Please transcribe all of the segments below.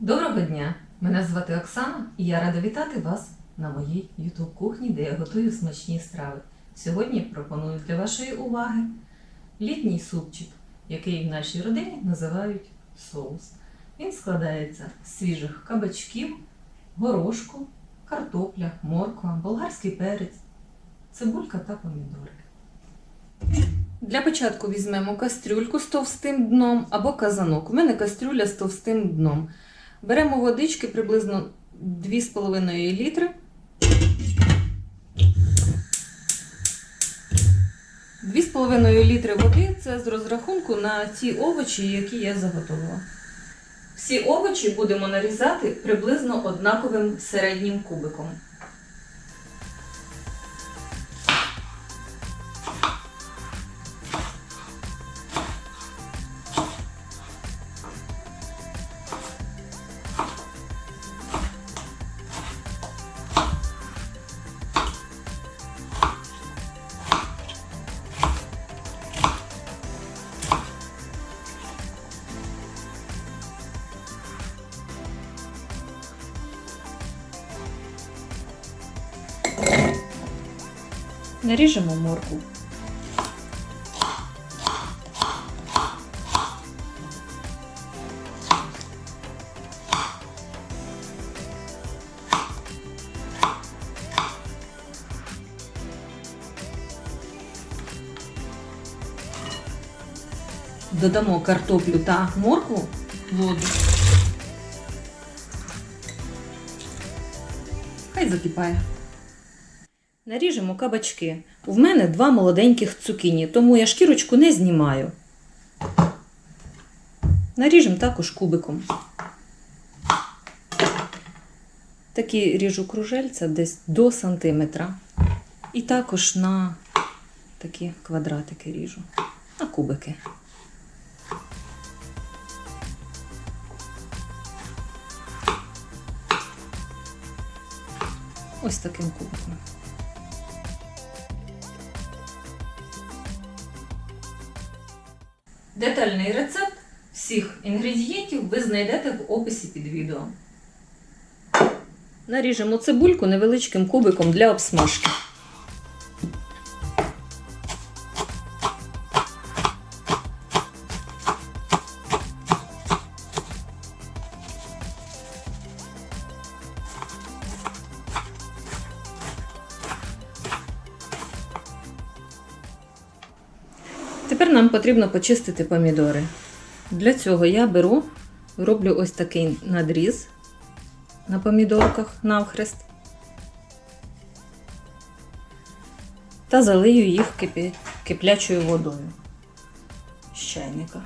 Доброго дня! Мене звати Оксана і я рада вітати вас на моїй YouTube кухні, де я готую смачні страви. Сьогодні пропоную для вашої уваги літній супчик, який в нашій родині називають соус. Він складається з свіжих кабачків, горошку, картопля, морква, болгарський перець, цибулька та помідори. Для початку візьмемо кастрюльку з товстим дном або казанок. У мене кастрюля з товстим дном. Беремо водички приблизно 2,5 літри. 2,5 літри води це з розрахунку на ті овочі, які я заготовила. Всі овочі будемо нарізати приблизно однаковим середнім кубиком. Наріжемо моркву. Додамо картоплю та моркву воду. Хай закипає. Наріжемо кабачки. В мене два молоденьких цукіні, тому я шкірочку не знімаю. Наріжемо також кубиком. Такі ріжу кружельця десь до сантиметра. І також на такі квадратики ріжу. На кубики. Ось таким кубиком. Детальний рецепт всіх інгредієнтів ви знайдете в описі під відео. Наріжемо цибульку невеличким кубиком для обсмажки. Нам потрібно почистити помідори. Для цього я беру, роблю ось такий надріз на помідорках навхрест та залию їх кипі- киплячою водою з чайника.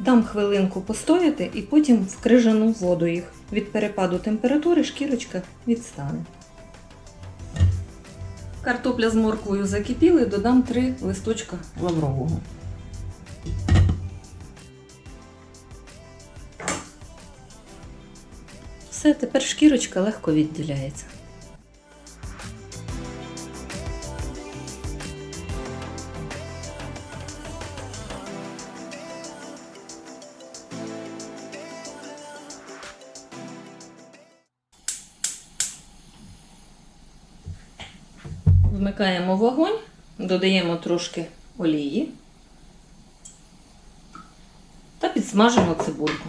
Дам хвилинку постояти і потім в крижану воду їх. Від перепаду температури шкірочка відстане. Картопля з морквою закипіли, додам 3 листочка лаврового. Все, тепер шкірочка легко відділяється. Вмикаємо вогонь, додаємо трошки олії та підсмажимо цибульку.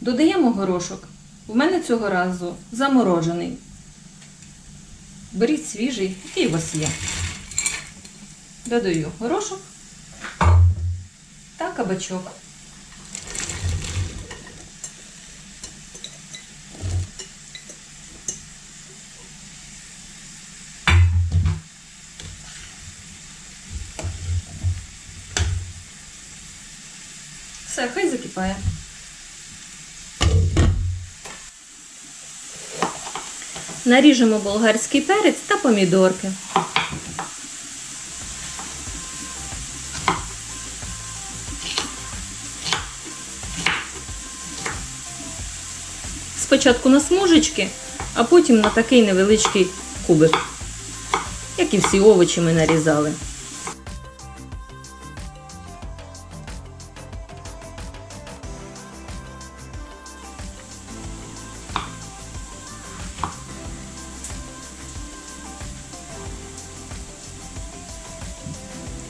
Додаємо горошок. У мене цього разу заморожений. Беріть свіжий, який у вас є. Додаю горошок кабачок. Все, хай закипає. Наріжемо болгарський перець та помідорки. Спочатку на смужечки, а потім на такий невеличкий кубик, як і всі овочі ми нарізали.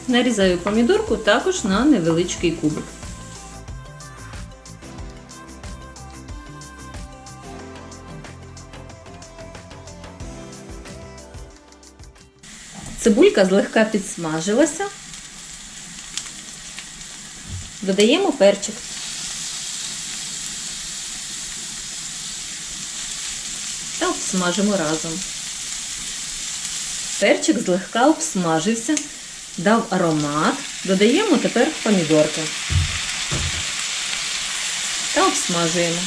Нарізаю помідорку також на невеличкий кубик. Цибулька злегка підсмажилася. Додаємо перчик. Та обсмажимо разом. Перчик злегка обсмажився, дав аромат. Додаємо тепер помідорки. Та обсмажуємо.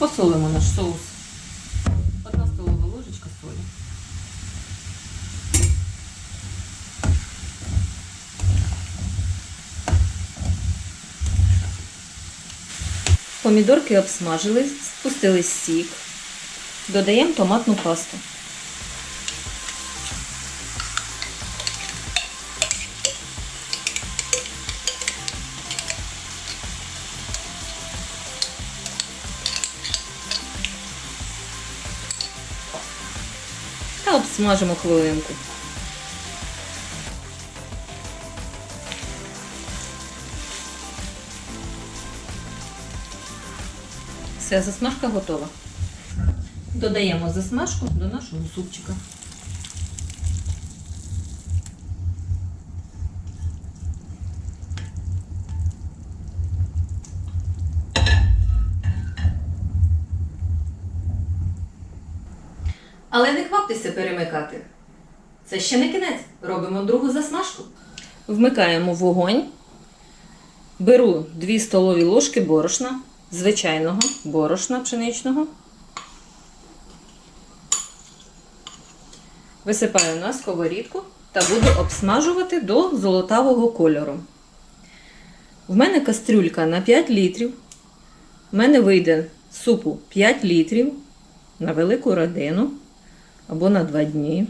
Посолимо наш соус. Одна столова ложечка солі. Помідорки обсмажились, спустили сік. Додаємо томатну пасту. Та обсмажимо хвилинку. Все, засмажка готова. Додаємо засмажку до нашого супчика. Але не кваптеся перемикати. Це ще не кінець. Робимо другу засмажку. Вмикаємо вогонь. Беру 2 столові ложки борошна, звичайного борошна пшеничного. Висипаю на сковорідку та буду обсмажувати до золотавого кольору. В мене кастрюлька на 5 літрів. В мене вийде супу 5 літрів на велику родину або на 2 дні.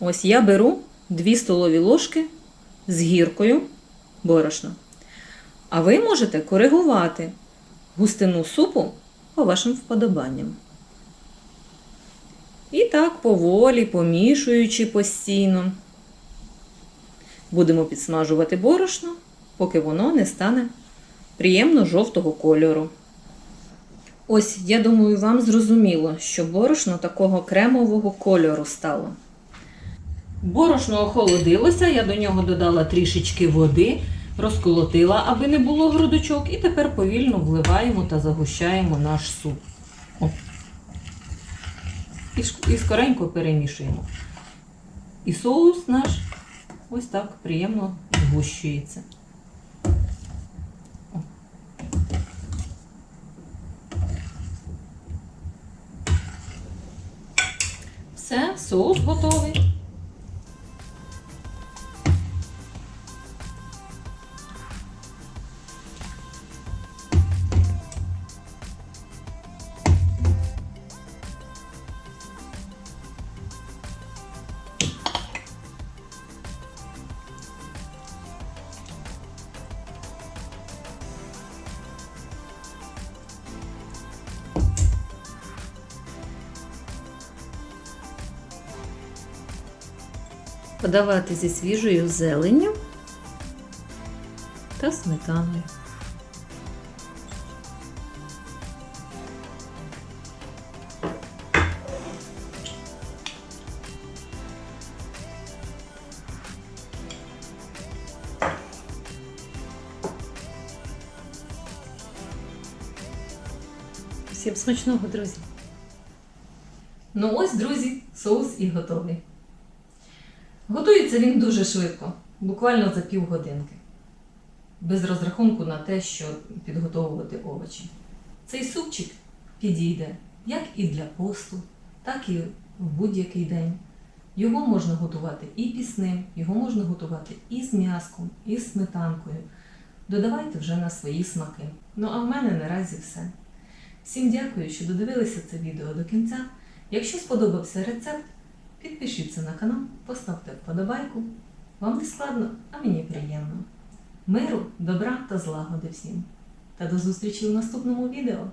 Ось я беру 2 столові ложки з гіркою борошна. А ви можете коригувати густину супу по вашим вподобанням. І так поволі, помішуючи постійно, будемо підсмажувати борошно, поки воно не стане приємно жовтого кольору. Ось, я думаю, вам зрозуміло, що борошно такого кремового кольору стало. Борошно охолодилося, я до нього додала трішечки води, розколотила, аби не було грудочок, і тепер повільно вливаємо та загущаємо наш суп. О. І скоренько перемішуємо. І соус наш ось так приємно згущується. О. Все, соус готовий. Подавати зі свіжою зеленню та сметаною. Всім смачного, друзі! Ну ось, друзі, соус і готовий. Готується він дуже швидко. буквально за півгодинки, без розрахунку на те, що підготовувати овочі. Цей супчик підійде як і для посту, так і в будь-який день. Його можна готувати і пісним, його можна готувати і з м'яском, і з сметанкою. Додавайте вже на свої смаки. Ну а в мене наразі все. Всім дякую, що додивилися це відео до кінця. Якщо сподобався рецепт, підпишіться на канал, поставте вподобайку. Вам не складно, а мені приємно. Миру, добра та злагоди всім. Та до зустрічі в наступному відео!